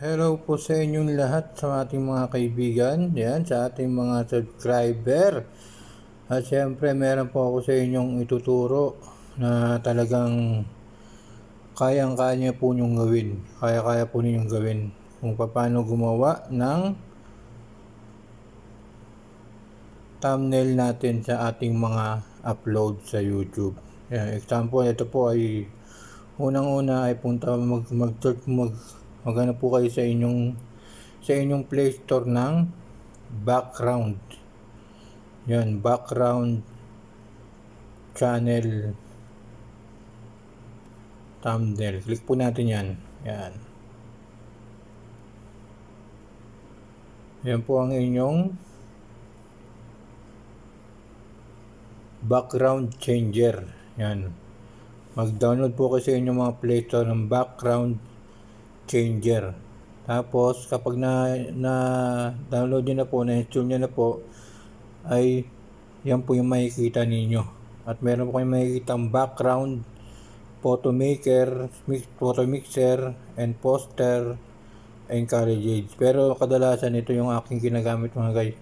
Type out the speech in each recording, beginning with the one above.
Hello po sa inyong lahat sa ating mga kaibigan, yan, sa ating mga subscriber. At syempre, meron po ako sa inyong ituturo na talagang kayang-kaya po niyong gawin. Kaya-kaya po ninyong gawin kung paano gumawa ng thumbnail natin sa ating mga upload sa YouTube. Yan, example, ito po ay unang-una ay punta mag mag mag magano po kayo sa inyong sa inyong Play Store ng background. Yan, background channel thumbnail. Click po natin yan. Yan. Yan po ang inyong background changer. Yan. Mag-download po kayo sa inyong mga Play Store ng background changer. Tapos kapag na na download niyo na po, na install niyo na po ay yan po yung makikita ninyo. At meron po kayong makikita background photo maker, mix, photo mixer, and poster, and college. Pero kadalasan ito yung aking ginagamit mga guys.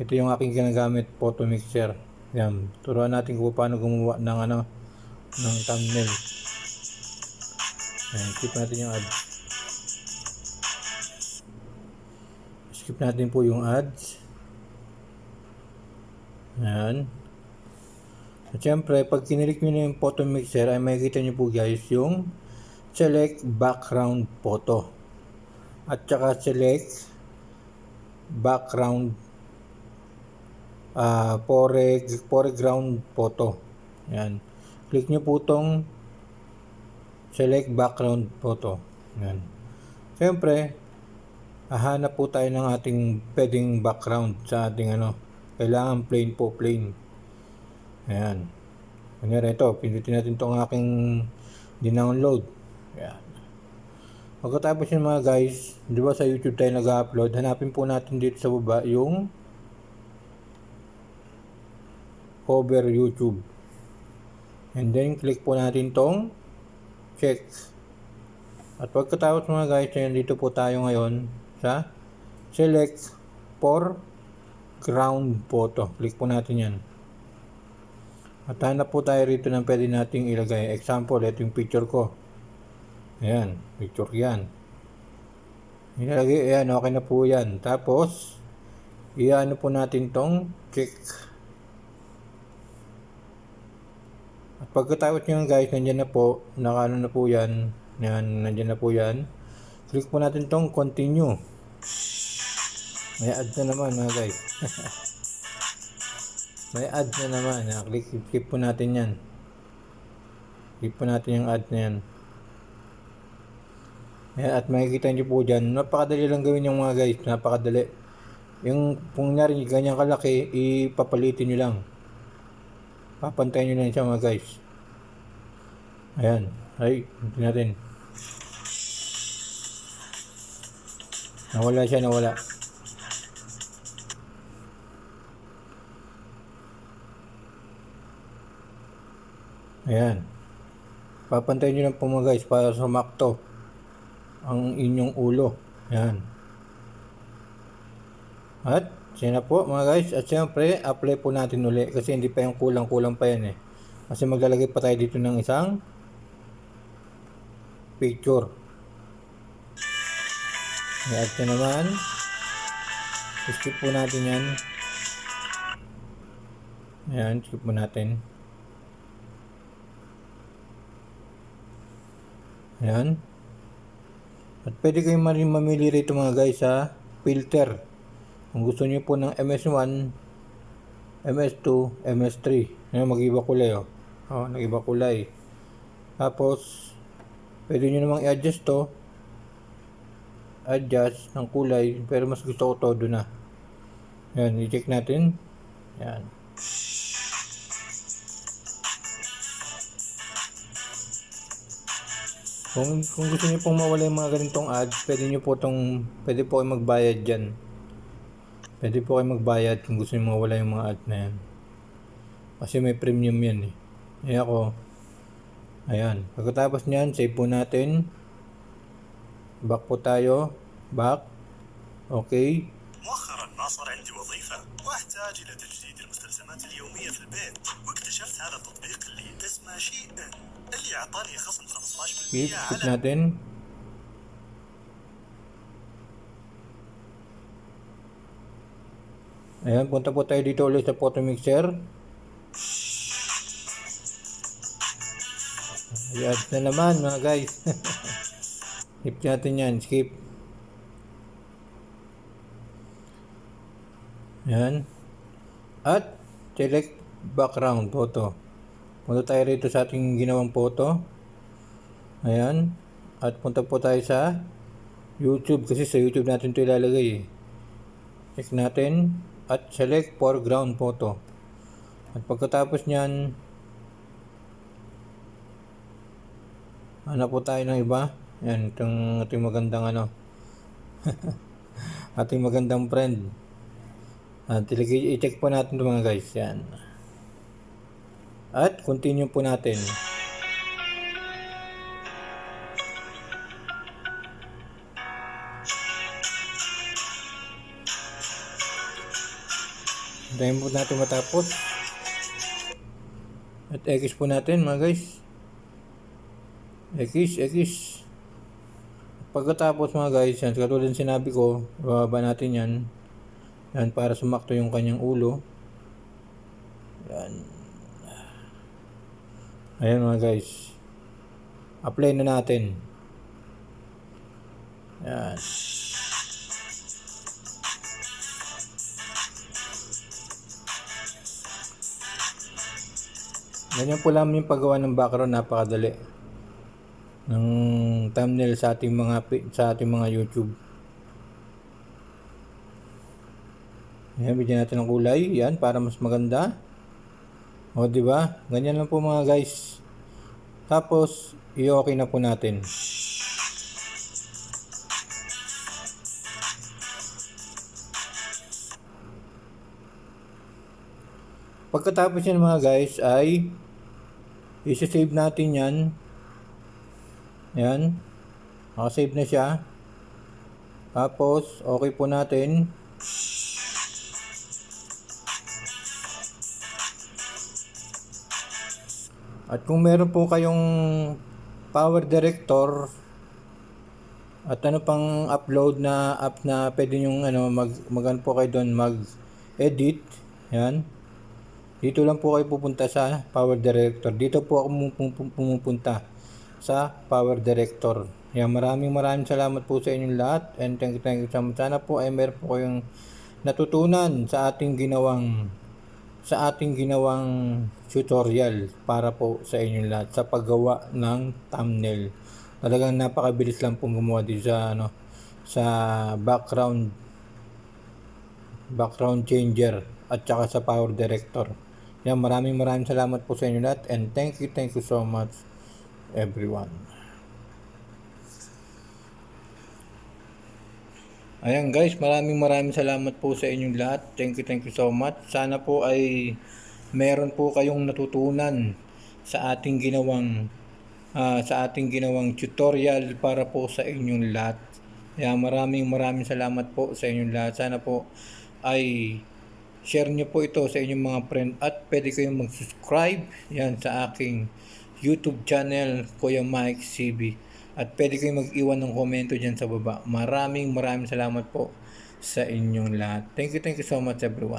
Ito yung aking ginagamit photo mixer. Yan. Turuan natin kung paano gumawa ng ano ng thumbnail. Ayan, skip natin yung ads. Skip natin po yung ads. Ayan. At syempre, pag kinilik nyo na yung photo mixer, ay makikita nyo po guys yung select background photo. At saka select background uh, fore, foreground photo. Yan. Click nyo po itong select background photo. Yan. Siyempre, hahanap po tayo ng ating pwedeng background sa ating ano. Kailangan plain po, plain. Ayan. Kunyari ito, pindutin natin itong aking dinownload. Ayan. Pagkatapos yun mga guys, di ba sa YouTube tayo nag-upload, hanapin po natin dito sa baba yung cover YouTube. And then, click po natin tong check. At pagkatapos mga guys, ayan, dito po tayo ngayon sa select for ground photo. Click po natin yan. At hanap po tayo rito ng pwede nating ilagay. Example, ito yung picture ko. Ayan, picture yan. Ilagay, ayan, okay na po yan. Tapos, iano po natin tong check. Pagkatapos nyo guys, nandyan na po, nakaano na po yan. Yan, nandyan na po yan. Click po natin tong continue. May add na naman mga guys. May add na naman. Ha? Click, click po natin yan. Click po natin yung add na yan. Ayan, at makikita nyo po dyan. Napakadali lang gawin yung mga guys. Napakadali. Yung kung nari ganyan kalaki, ipapalitin nyo lang. Papantayin nyo lang siya mga guys. Ayan. Ay, hindi natin. Nawala siya, nawala. Ayan. Papantayin nyo lang po mga guys para sumakto ang inyong ulo. Ayan. At, siya na po mga guys. At syempre, apply po natin uli kasi hindi pa yung kulang-kulang pa yan eh. Kasi maglalagay pa tayo dito ng isang picture. I-add na naman. Skip po natin yan. Ayan, skip po natin. Ayan. At pwede kayong mamili rito mga guys sa filter. Kung gusto niyo po ng MS1, MS2, MS3. Ayan, mag-iba kulay oh. Oh, nag-iba kulay. Tapos, pwede nyo namang i-adjust to. Adjust ng kulay. Pero mas gusto ko todo na. Ayan, i-check natin. Ayan. Kung, kung gusto niyo pong mawala yung mga ganitong ads, pwede niyo po tong, pwede po kayo magbayad dyan. Pwede po kayo magbayad kung gusto niyo mawala yung mga ads na yan. Kasi may premium yan eh. Ayan ako. Ayan. Pagkatapos niyan, save po natin. Back po tayo. Back. Okay. مؤخرا ما صار عندي وظيفة واحتاج إلى تجديد المستلزمات اليومية في البيت واكتشفت هذا التطبيق اللي اسمه شيء اللي أعطاني خصم 15% Skip. Skip على natin. Ayan, punta po tayo dito ulit sa photo mixer. I-add na naman mga guys. skip natin yan, skip. Yan. At select background photo. Punta tayo rito sa ating ginawang photo. Ayan. At punta po tayo sa YouTube kasi sa YouTube natin ito ilalagay eh. Check natin at select foreground photo. At pagkatapos niyan hanap po tayo ng iba. Yan, itong ating magandang ano. ating magandang friend. At i-check po natin ito mga guys. Yan. At continue po natin. Hintayin po natin matapos. At X po natin mga guys. X, X. Pagkatapos mga guys, yan, katulad sinabi ko, bababa natin yan. Yan, para sumakto yung kanyang ulo. Yan. Ayan mga guys. Apply na natin. Yan. Ganyan po lang yung paggawa ng background, napakadali. Ng thumbnail sa ating mga sa ating mga YouTube. Ayan, bigyan natin ng kulay. Yan, para mas maganda. O, di ba? Ganyan lang po mga guys. Tapos, i-okay na po natin. Pagkatapos yan mga guys ay isi-save natin yan. Yan. Nakasave na siya. Tapos, okay po natin. At kung meron po kayong power director at ano pang upload na app na pwede yung ano mag magan po kayo doon mag edit yan dito lang po kayo pupunta sa power director dito po ako pum- pumupunta sa power director yan maraming maraming salamat po sa inyong lahat and thank you thank you so much sana po ay meron po kayong natutunan sa ating ginawang sa ating ginawang tutorial para po sa inyong lahat sa paggawa ng thumbnail. Talagang napakabilis lang pong gumawa dito sa ano sa background background changer at saka sa power director. Yan, maraming maraming salamat po sa inyo lahat and thank you, thank you so much everyone. Ayan guys, maraming maraming salamat po sa inyong lahat. Thank you, thank you so much. Sana po ay meron po kayong natutunan sa ating ginawang ah, sa ating ginawang tutorial para po sa inyong lahat. Kaya maraming maraming salamat po sa inyong lahat. Sana po ay share nyo po ito sa inyong mga friend at pwede kayong mag-subscribe yan sa aking YouTube channel Kuya Mike CB at pwede kayong mag-iwan ng komento dyan sa baba. Maraming maraming salamat po sa inyong lahat. Thank you, thank you so much everyone.